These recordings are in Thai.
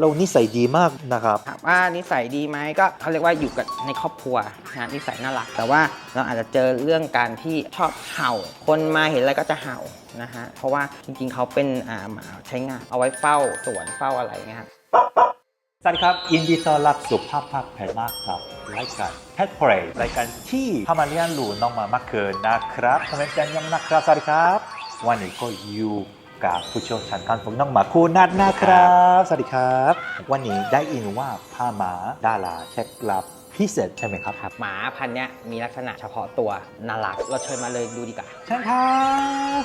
เรานิสัยดีมากนะครับ ถามว่านิสัยดีไหมก็เขาเรียกว่าอยู่กับในครอบครัวนะนิสัยน่ารัก แต่ว่าเราอาจจะเจอเรื่องการที่ชอบเห่า คนมาเห็นอะไรก็จะเห่านะฮะเพราะว่าจริงๆเขาเป็นอ่าหมาใช้งาน เอาไว้เฝ้าสวนเฝ้าอะไรเงี้ยครับ สวัสดีครับยินดีต้อนรับสู่ภาพภาพแพทย์มากครับรายการ Pet Play รายการที่พามาเรียนรู้น้องหมามากเกินนะครับผมเป็นแจนยมนะครับสวัสดีครับ วันนี้ก็อยู่ กับผู้เชี่ยวชาญการฝึกน้องหมาคู่นัดนะครับ สวัสดีครับ วันนี้ได้ยินว่าพามาดาราเช็คลับพิเศษใช่ไหมครับครับ หมาพันธุ์เนี้ยมีลักษณะเฉพาะตัวน่ารัก เราเชิญมาเลยดูดีกว่าใช่ครับ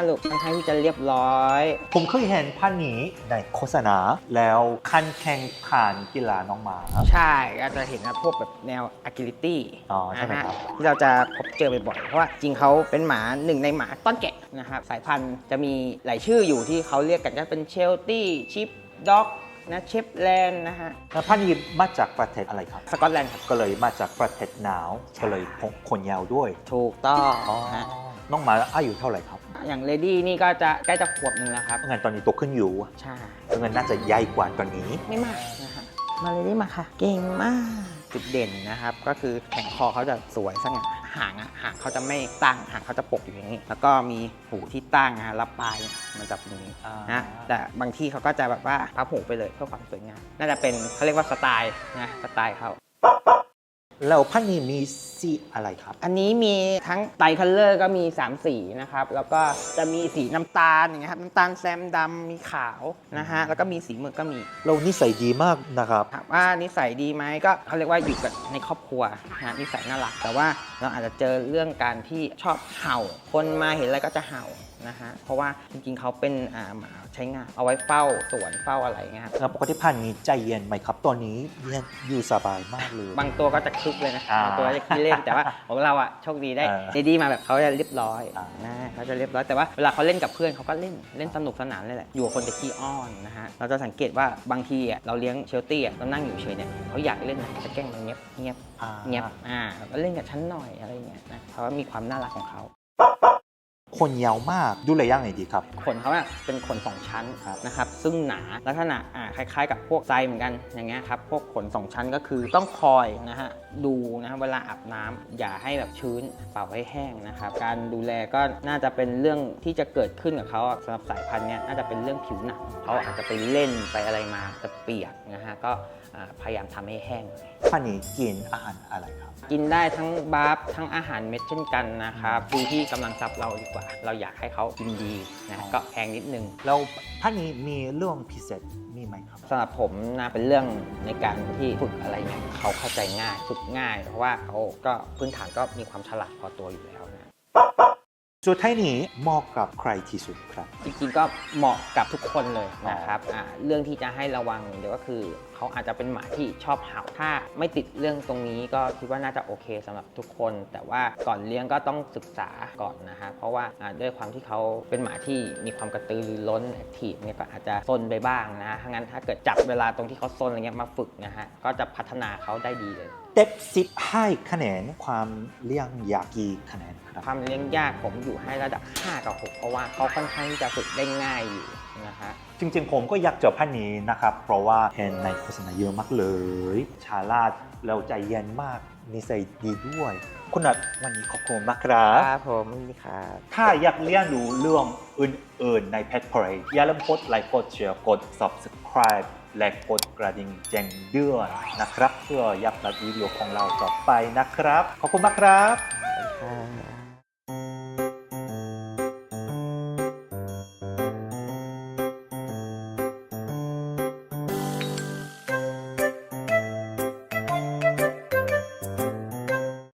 มาลูกค่อนข้างที่จะเรียบร้อย ผมเคยเห็นพันธุ์นี้ในโฆษณาแล้วคันแข่งขันกีฬาน้องหมา ใช่ก็จะเห็นนะพวกแบบแนว agility อ๋อใช่ไหมครับ นะฮะที่เราจะพบเจอบ่อยๆเพราะว่าจริงเขาเป็นหมาหนึ่งในหมาต้อนแกะนะครับสายพันธุ์จะมีหลายชื่ออยู่ที่เขาเรียกกันจะเป็นเชลตี้ชิปด็อกนะเชฟแลนด์นะฮะแล้วพันธุ์นี้มาจากประเทศอะไรครับ สกอตแลนด์ครับก็เลยมาจากประเทศหนาวก็เลยผมขนยาวด้วยถูกต้องอ๋อนะน้องหมาอายุเท่าไหร่ครับ อย่างเลดี้นี่ก็จะใกล้จะขวบหนึ่งแล้วครับงั้นตอนนี้โตขึ้นอยู่ใช่งั้นน่าจะใหญ่กว่าตอนนี้ ไม่มากนะฮะมาเลดี้มาค่ะ เก่งมากจุดเด่นนะครับ ก็คือแข่งคอเขาจะสวยสง่าหางอะหางเขาจะไม่ตั้งหางเขาจะปกอยู่อย่างนี้ แล้วก็มีหูที่ตั้งนะฮะรับปลายเนี่ยมันจะเป็นอย่างนี้อ่านะแต่บางที่เขาก็จะแบบว่าพับหูไปเลยเพื่อความสวยงามน่าจะเป็นเขาเรียกว่าสไตล์นะสไตล์เขา แล้วพันธุ์นี้มีสีอะไรครับ อันนี้มีทั้งไตรคัลเลอร์ก็มี 3 สีนะครับ แล้วก็จะมีสีน้ำตาลอย่างเงี้ยครับ น้ำตาลแซมดำมีขาวนะฮะ แล้วก็มีสีหมึกก็มี เรานิสัยดีมากนะครับ ถามว่านิสัยดีไหมก็เขาเรียกว่าอยู่กับในครอบครัวนะนิสัยน่ารัก แต่ว่าเราอาจจะเจอเรื่องการที่ชอบเห่า คนมาเห็นอะไรก็จะเห่า นะฮะ เพราะว่าจริงๆเขาเป็นอ่าหมาใช้งาน เอาไว้เฝ้าสวนเฝ้าอะไรเงี้ยครับแล้วปกติพันธุ์นี้ใจเย็นไหมครับตอนนี้เรียนอยู่สบายมากเลย บางตัวก็จะคึกเลยนะอ่าบางตัวก็จะขี้เล่นแต่ว่าของเราอะโชคดีได้เออเดดี้มาแบบเขาจะเรียบร้อยอ่า นะเขาจะเรียบร้อยแต่ว่าเวลาเขาเล่นกับเพื่อนเขาก็เล่นเล่นสนุกสนานเลยแหละอยู่กับคนจะขี้อ้อนนะฮะเราจะสังเกตว่าบางทีอะเราเลี้ยงเชลตี้อะเรานั่งอยู่เฉยเนี่ยเขาอยากเล่นนะจะแกล้งมันเงียบเงียบ อ่าเงียบ อ่าก็เล่นกับฉันหน่อยอะไรเงี้ยนะเขาก็มีความน่ารักของเขา คนยาวมากดูแลยังไงดีครับ ขนเขาอะเป็นขนสองชั้นครับนะครับ ซึ่งหนาลักษณะอ่าคล้ายๆ กับพวกไซเหมือนกันอย่างเงี้ยครับพวกขนสองชั้นก็คือต้องคอยนะฮะดูนะฮะเวลาอาบน้ำอย่าให้แบบชื้นเป่าให้แห้งนะครับ การดูแลก็น่าจะเป็นเรื่องที่จะเกิดขึ้นกับเขาอะสำหรับสายพันธุ์เนี้ยน่าจะเป็นเรื่องผิวหนังเขาอาจจะไปเล่นไปอะไรมาจะเปียกนะฮะก็อ่าพยายามทำให้แห้งหน่อยพันธุ์นี้กินอาหารอะไรครับ กินได้ทั้งบาร์ฟทั้งอาหารเม็ดเช่นกันนะครับดูที่กำลังทรัพย์เราดีกว่าเราอยากให้เขากินดีนะก็แพงนิดนึง แล้วพันธุ์นี้มีเรื่องพิเศษมีไหมครับสำหรับผมนะเป็นเรื่องในการที่ฝึกอะไรเนี่ยเขาเข้าใจง่ายฝึกง่าย เพราะว่าเขาก็พื้นฐานก็มีความฉลาดพอตัวอยู่แล้วนะสุดท้ายนี้เหมาะกับใครที่สุดครับ จริงๆก็เหมาะกับทุกคนเลยนะครับอ่าเรื่องที่จะให้ระวังเดี๋ยวก็คือ เขาอาจจะเป็นหมาที่ชอบเห่าถ้าไม่ติดเรื่องตรงนี้ก็คิดว่าน่าจะโอเคสำหรับทุกคน แต่ว่าก่อนเลี้ยงก็ต้องศึกษาก่อนนะฮะเพราะว่าอ่าด้วยความที่เขาเป็นหมาที่มีความกระตือรือร้นแอคทีฟเนี่ยก็อาจจะซนไปบ้างนะถ้างั้นถ้าเกิดจับเวลาตรงที่เขาซนอะไรเงี้ยมาฝึกนะฮะก็จะพัฒนาเขาได้ดีเลยเต็บสิบให้คะแนนความเลี้ยงยากี่คะแนนครับความเลี้ยงยากผมอยู่ให้ระดับ 5 กับ 6 เพราะว่าเขาค่อนข้างที่จะฝึกได้ง่ายอยู่ นะฮะจริงๆผมก็อยากเจอพันธุ์นี้นะครับ เพราะว่าเห็นในโฆษณาเยอะมากเลย ชาลาดเราใจเย็นมากนิสัยดีด้วย คุณนัทวันนี้ขอบคุณมากครับครับผมนี่ครับถ้าอยากเรียนรู้เรื่องอื่นๆใน Pet Parade อย่าลืมกดไลค์กดแชร์กด subscribe และกดกระดิ่งแจ้งเตือนนะครับ เพื่ออยากรับวิดีโอของเราต่อไปนะครับ ขอบคุณมากครับครับ